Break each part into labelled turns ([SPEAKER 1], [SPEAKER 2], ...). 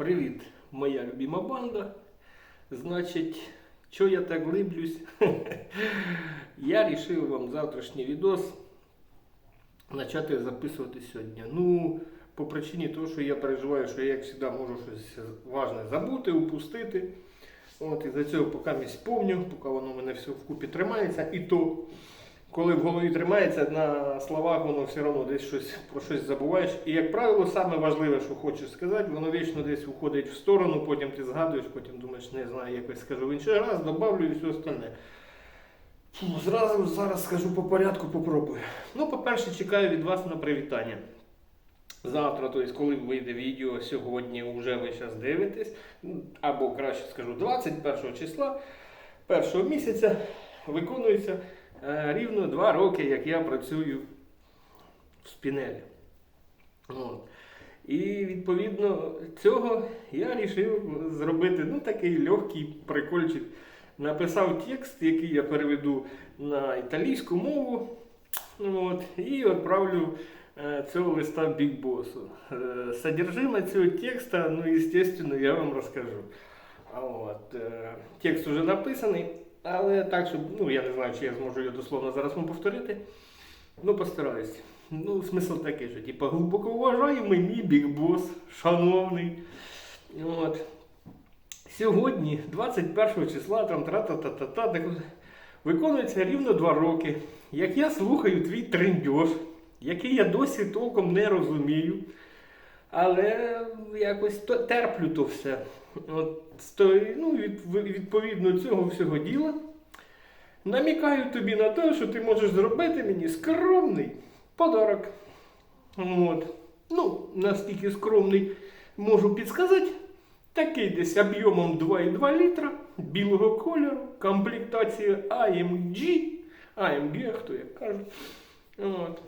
[SPEAKER 1] Привіт, моя любима банда. Значить, що я так глиблюсь? я вирішив вам завтрашній відос почати записувати сьогодні. Ну, по причині того, що я переживаю, що я, як завжди, можу щось важне забути, упустити. От, і за цього поки не помню, поки воно мене все вкупі тримається. І то, коли в голові тримається, на словах воно все одно десь щось про щось забуваєш. І, як правило, саме важливе, що хочеш сказати, воно вічно десь уходить в сторону, потім ти згадуєш, потім думаєш, не знаю, якось скажу в інший раз, добавлю і все остальне. Фу, Зразу зараз скажу по порядку, попробую. Ну, по-перше, чекаю від вас на привітання. Завтра, тобто, коли вийде відео, сьогодні вже ви зараз дивитесь, або краще скажу, 21 числа першого місяця виконується рівно 2 роки, як я працюю в спінелі. От. І відповідно цього я вирішив зробити ну, такий легкий прикольчик. Написав текст, який я переведу на італійську мову. От, і відправлю е, цього листа Boss. Е, цього текста, ну, естественно, я вам розкажу. От, е, текст уже написаний, але так, щоб, ну, я не знаю, чи я зможу його дословно зараз вам повторити. Ну, постараюсь. Ну, смисл такий, що, типа, глибоко вважаємий мій Boss, шановний. От. Сьогодні, 21 числа, там тра-та-та-та-та, так виконується рівно 2 роки, як я слухаю твій трендьош, який я досі толком не розумію, але якось то- терплю то все. От, сто- ну, від, відповідно цього всього діла. Намікаю тобі на те, що ти можеш зробити мені скромний подарок. От. Ну, наскільки скромний можу підсказати. Такий десь об'ємом 2,2 літра, білого кольору, комплектація AMG, AMG, хто як каже. От.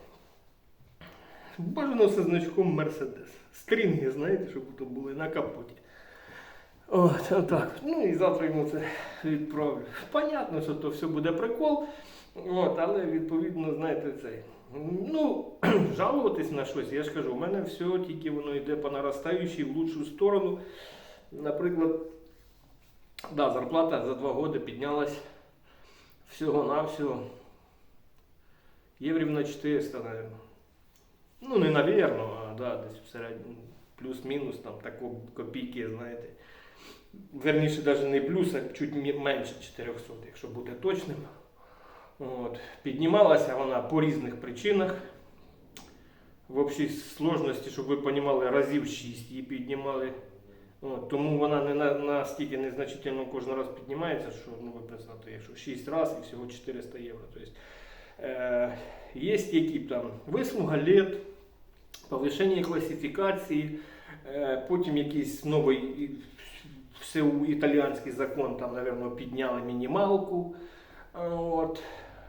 [SPEAKER 1] Бажано зі значком Mercedes. Стрінги, знаєте, щоб то були на капоті. От, отак. Ну і завтра йому це відправлю. Понятно, що то все буде прикол. От, але відповідно, знаєте, цей. Ну, жалуватись на щось, я ж кажу, у мене все тільки воно йде по наростаючій в лучшу сторону. Наприклад, да, зарплата за два роки піднялась всього-навсього єврів на 400, наверное. Ну, не навірно, да, десь в плюс-мінус, там тако копійки, знаєте. Верніше, навіть не плюс, а чуть менше 400, якщо бути точним. От. Піднімалася вона по різних причинах. В общій сложності, щоб ви розуміли, разів 6 її піднімали. От, тому вона не на, настільки незначительно кожен раз піднімається, що ну, ви представте, якщо 6 разів і всього 400 євро. Тобто, е, є які там вислуга лет, повищення класифікації, е, потім якийсь новий і- всеіталіанський закон, там, напевно, підняли мінімалку. Е, От.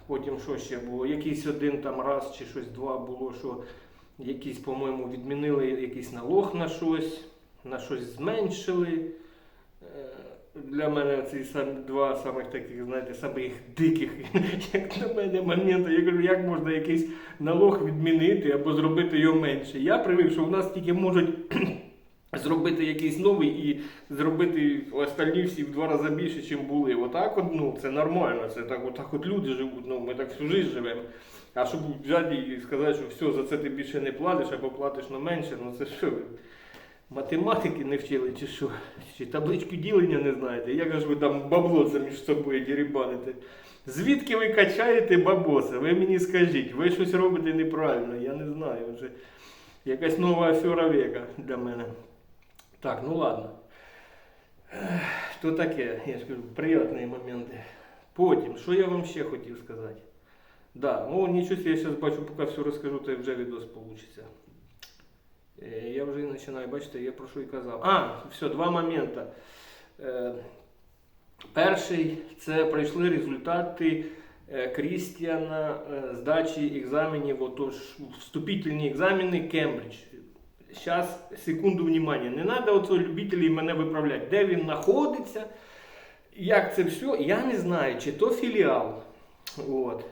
[SPEAKER 1] Потім що ще було? Якийсь один там раз чи щось два було, що якийсь, по-моєму, відмінили якийсь налог на щось, на щось зменшили. Для мене ці два самих таких, знаєте, самих диких, як на мене, моменти. Я кажу, як можна якийсь налог відмінити або зробити його менше. Я привик, що в нас тільки можуть зробити якийсь новий і зробити остальні всі в два рази більше, ніж були. Отак от, ну, це нормально, це так, отак от люди живуть, ну, ми так всю життя живемо. А щоб взяти і сказати, що все, за це ти більше не платиш або платиш на менше, ну це що? Математики не вчили, чи що? Чи табличку ділення не знаєте? Як ж ви там бабло між собою дірібаните? Звідки ви качаєте бабоса? Ви мені скажіть, ви щось робите неправильно, я не знаю. Вже якась нова афера века для мене. Так, ну ладно. То таке, я ж кажу, приятні моменти. Потім, що я вам ще хотів сказати? Да, ну нічого, я зараз бачу, поки все розкажу, то вже відос вийде. Я вже починаю, бачите, я про що і казав. А, все, два моменти. Е, Перший це прийшли результати е, Крістіана е, здачі екзаменів, отож, вступительні екзамени Кембридж. Зараз, секунду внимання, не треба оцього любителі мене виправляти. Де він знаходиться, як це все, я не знаю, чи то філіал. От.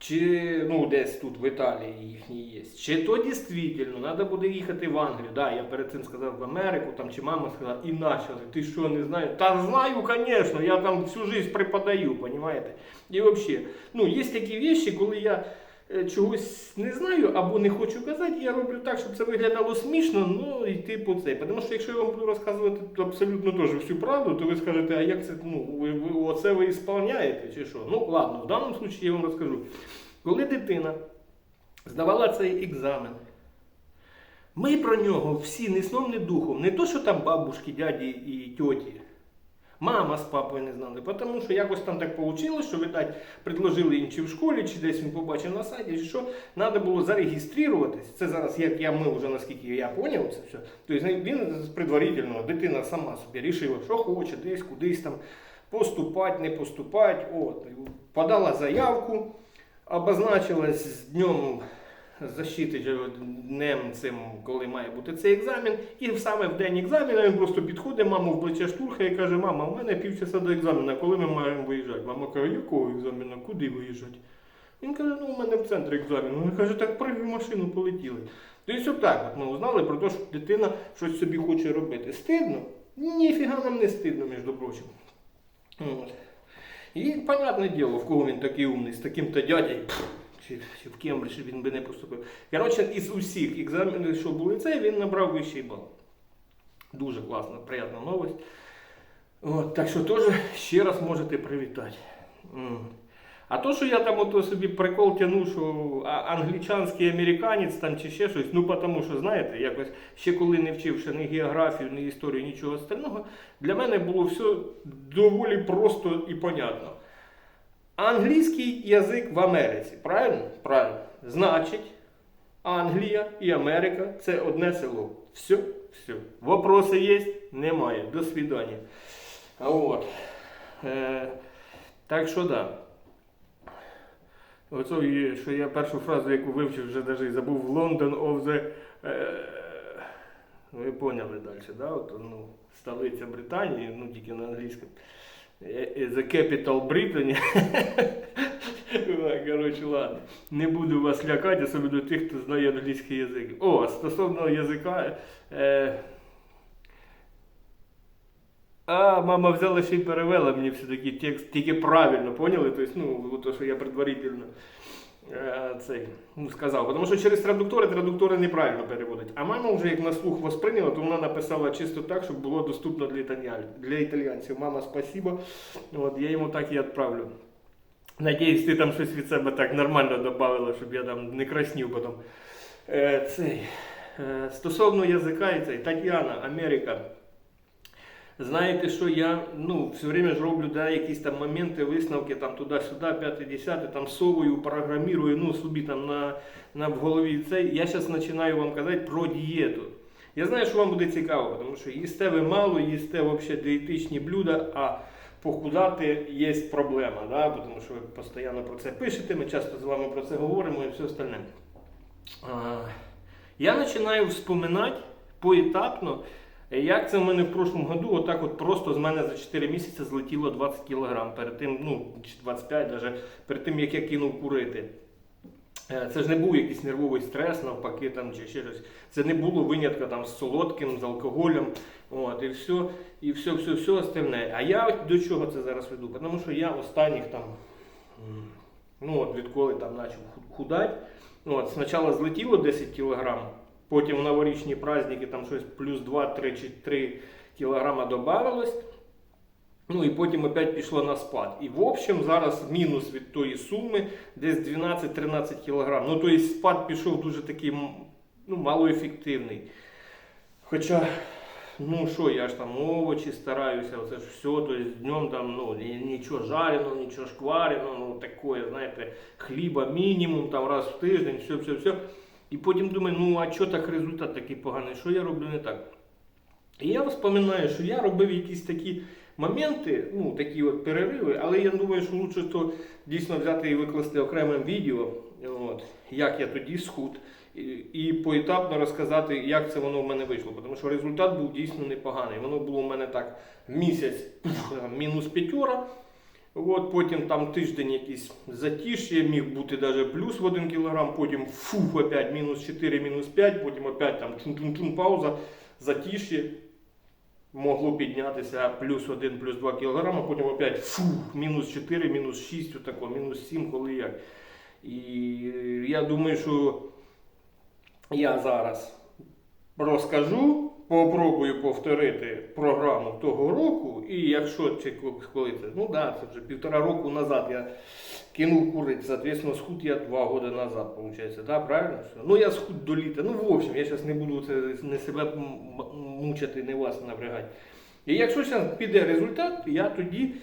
[SPEAKER 1] Чи ну, десь тут в Італії їхні є. Чи то дійсно треба буде їхати в Англію. Да, я перед цим сказав в Америку, там, чи мама сказала, і почали. Ти що не знаєш? Та знаю, звісно, я там всю життя преподаю, розумієте? І взагалі, ну, є такі речі, коли я чогось не знаю або не хочу казати, я роблю так, щоб це виглядало смішно, ну і типу це. Тому що якщо я вам буду розказувати абсолютно теж всю правду, то ви скажете, а як це, ну, ви, ви, оце ви ісполняєте чи що? Ну ладно, в даному випадку я вам розкажу. Коли дитина здавала цей екзамен, ми про нього всі ні сном, ні духом, не то, що там бабушки, дяді і тьоті. Мама з папою не знали, тому що якось там так вийшло, що видать, предложили їм чи в школі, чи десь він побачив на сайті, чи що треба було зареєструватись. Це зараз, як я ми вже наскільки я зрозумів це все. Тобто він з предварительного, дитина сама собі рішила, що хоче, десь кудись там поступати, не поступати. От. Подала заявку, обозначилась з днем защити днем цим, коли має бути цей екзамен. І саме в день екзамену він просто підходить, маму в плече штурхає і каже, мама, у мене півчаса до екзамену, коли ми маємо виїжджати? Мама каже, якого екзамену? Куди виїжджати? Він каже, ну у мене в центрі екзамену. Він каже, так в машину, полетіли. Тобто отак от ми узнали про те, що дитина щось собі хоче робити. Стидно? Ніфіга нам не стидно, між прочим. От. І, понятне діло, в кого він такий умний, з таким-то дядей, чи, чи в Кембридж він би не поступив. Коротше, із усіх екзаменів, що були цей, він набрав вищий бал. Дуже класна, приємна новость. От, так що теж ще раз можете привітати. А то, що я там ото собі прикол тяну, що англічанський американець там чи ще щось, ну тому що, знаєте, якось ще коли не вчивши ні географію, ні історію, нічого остального, для мене було все доволі просто і понятно. Англійський язик в Америці, правильно? Правильно. Значить, Англія і Америка це одне село. Все, все. Вопроси є? Немає. До свидання. А От. Е, так що да. Оце, що я першу фразу, яку вивчив, вже навіть забув London of the. Е, ви поняли далі, да? От, ну, столиця Британії, ну тільки на англійському. Е, е, The capital Britain. Коротше, ладно. Не буду вас лякати, особливо тих, хто знає англійський язик. О, стосовно язика. Е... А, мама взяла ще й перевела мені все-таки текст, тільки правильно, поняли? Тобто, ну, то, що я предварительно е, цей, ну, сказав. Тому що через традуктори традуктори неправильно переводять. А мама вже як на слух восприйняла, то вона написала чисто так, щоб було доступно для, італіян, для італіянців. Мама, спасибо. От, я йому так і відправлю. Надіюсь, ти там щось від себе так нормально додавила, щоб я там не краснів потім. Е, цей, е, стосовно язика і цей, Тетяна, Америка. Знаєте, що я ну, все время ж роблю да, якісь там моменти, висновки там туди-сюди, 5-10, там совую, програмірую, ну собі там на, на в голові цей. Я зараз починаю вам казати про дієту. Я знаю, що вам буде цікаво, тому що їсте ви мало, їсте взагалі дієтичні блюда, а похудати є проблема, да? тому що ви постійно про це пишете, ми часто з вами про це говоримо і все остальне. Я починаю вспоминати поетапно, як це в мене в прошлому году, отак от просто з мене за 4 місяці злетіло 20 кг перед тим, ну, чи 25 даже, перед тим, як я кинув курити. Е, Це ж не був якийсь нервовий стрес, навпаки, там, чи ще щось. Це не було винятка там, з солодким, з алкоголем. От, і все, і все, все, все остальне. А я до чого це зараз веду? Тому що я останніх там, ну от відколи там почав худати, от, спочатку злетіло 10 кг, потім в новорічні праздники там щось плюс 2, 3 чи 3 кг додавалось. Ну і потім опять пішло на спад. І в общем зараз мінус від тої суми десь 12-13 кг. Ну тобто спад пішов дуже такий ну, малоефективний. Хоча, ну що, я ж там овочі стараюся, оце ж все, тобто днем там ну, нічого жареного, нічого шквареного, ну таке, знаєте, хліба мінімум, там раз в тиждень, все, все, все. І потім думаю, ну а чого так результат такий поганий, що я роблю не так? І я вспоминаю, що я робив якісь такі моменти, ну такі от перериви, але я думаю, що лучше то дійсно взяти і викласти окремим відео, от, як я тоді схуд, і, і поетапно розказати, як це воно в мене вийшло. Тому що результат був дійсно непоганий. Воно було в мене так місяць мінус п'ятьора, От потім там тиждень якийсь затиш'я, міг бути навіть плюс в 1 кг, потім фух, опять мінус 4, мінус 5, потім опять там чун-чун-чун пауза, затиш'я. Могло піднятися плюс 1, плюс 2 кг, потім опять фух, мінус 4, мінус 6, отако, мінус 7, коли як. І я думаю, що я зараз розкажу, попробую повторити програму того року, і якщо чи коли це, ну да, це вже півтора року назад я кинув курити, соответственно, схуд я два роки назад, виходить, да, правильно? Ну я схуд до літа. Ну, в общем, я зараз не буду це не себе мучити, не вас напрягати. І якщо зараз піде результат, я тоді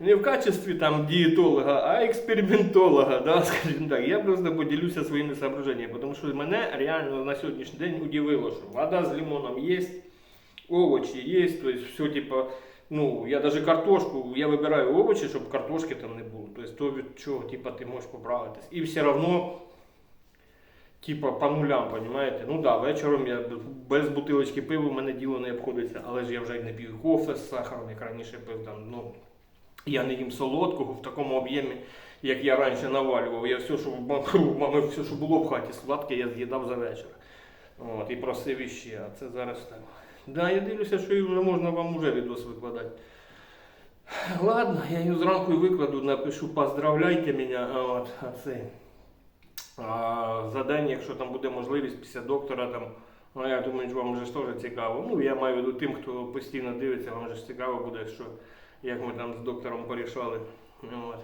[SPEAKER 1] не в качестві там дієтолога, а експериментолога, да, скажімо так, я просто поділюся своїми соображеннями, тому що мене реально на сьогоднішній день удивило, що вода з лимоном є, овочі є, то есть все типа, ну, я даже картошку, я вибираю овочі, щоб картошки там не було, то то від чого типа, ти можеш поправитись. І все одно Типа по нулям, понимаете? Ну да, вечором я без бутилочки пива в мене діло не обходиться, але ж я вже не п'ю кофе з сахаром, як раніше пив там. Ну, я не їм солодкого в такому об'ємі, як я раніше навалював. Я все, що в мами, все, що було в хаті сладке, я з'їдав за вечір. От, і просив іще, а це зараз так. Да, я дивлюся, що і вже можна вам уже відос викладати. Ладно, я її зранку викладу, напишу, поздравляйте мене, от, а це. А, за день, якщо там буде можливість після доктора, там, ну я думаю, що вам же ж теж цікаво. Ну, я маю в виду тим, хто постійно дивиться, вам же цікаво буде, що як ми там з доктором порішали. Ну, От.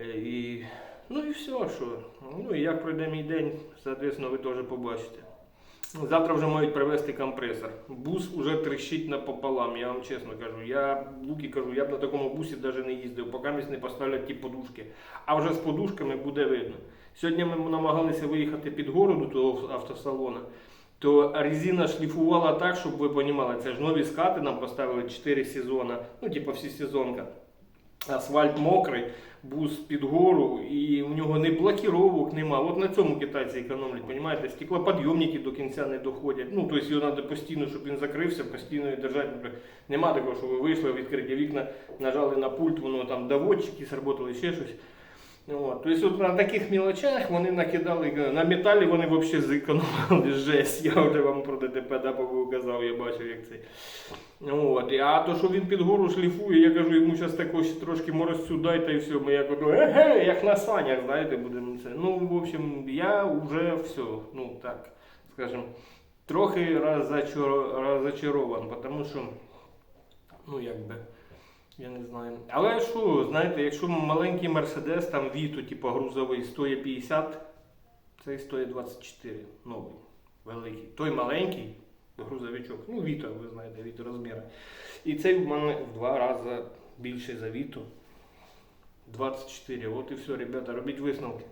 [SPEAKER 1] Е, І, ну і все, що. Ну і як пройде мій день, соответственно, ви теж побачите. Завтра вже мають привезти компресор. Бус уже трещить напополам, я вам чесно кажу. Я Луки кажу, я б на такому бусі навіть не їздив, поки місць не поставлять ті подушки. А вже з подушками буде видно. Сьогодні ми намагалися виїхати під гору до того автосалону, то резина шліфувала так, щоб ви розуміли, це ж нові скати нам поставили 4 сезони, ну типу всі сезонка. Асфальт мокрий, бус під гору, і у нього не блокіровок нема. От на цьому китайці економлять, розумієте? Стеклоподйомники до кінця не доходять. Ну, тобто його треба постійно, щоб він закрився, постійно держати. Нема такого, що ви вийшли, відкриті вікна, нажали на пульт, воно там доводчики сработали, ще щось. От. Тобто от на таких мілочах вони накидали, на металі вони взагалі зекономили жесть. Я вже вам про ДТП да, казав, я бачив, як це. От. А то, що він під гору шліфує, я кажу, йому зараз такого ще трошки морозцю дайте і все. Ми як еге, як на санях, знаєте, будемо це. Ну, в общем, я вже все, ну так, скажем, трохи розочар- розочарован, тому що, ну якби. Я не знаю. Але що, знаєте, якщо маленький Мерседес, там Віто, типу грузовий, стоїть 50, цей стоїть 24, новий, великий. Той маленький грузовичок, ну Віто, ви знаєте, Віто розміри. І цей в мене в два рази більший за Віто. 24. От і все, ребята, робіть висновки.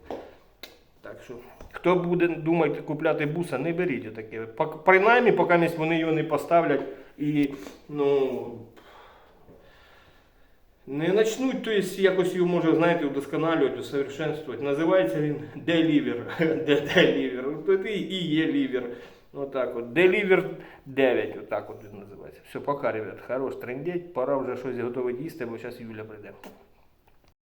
[SPEAKER 1] Так що, хто буде думати купляти буса, не беріть таке. Принаймні, поки вони його не поставлять і, ну, не почнуть, то есть, якось його може, знаєте, удосконалювати, усовершенствувати. Називається він Deliver. Deliver. Це і є лівер. Отак от. Deliver 9. Отак от він називається. Все, пока, ребят. Хорош трендеть. Пора вже щось готове їсти, бо зараз Юля прийде.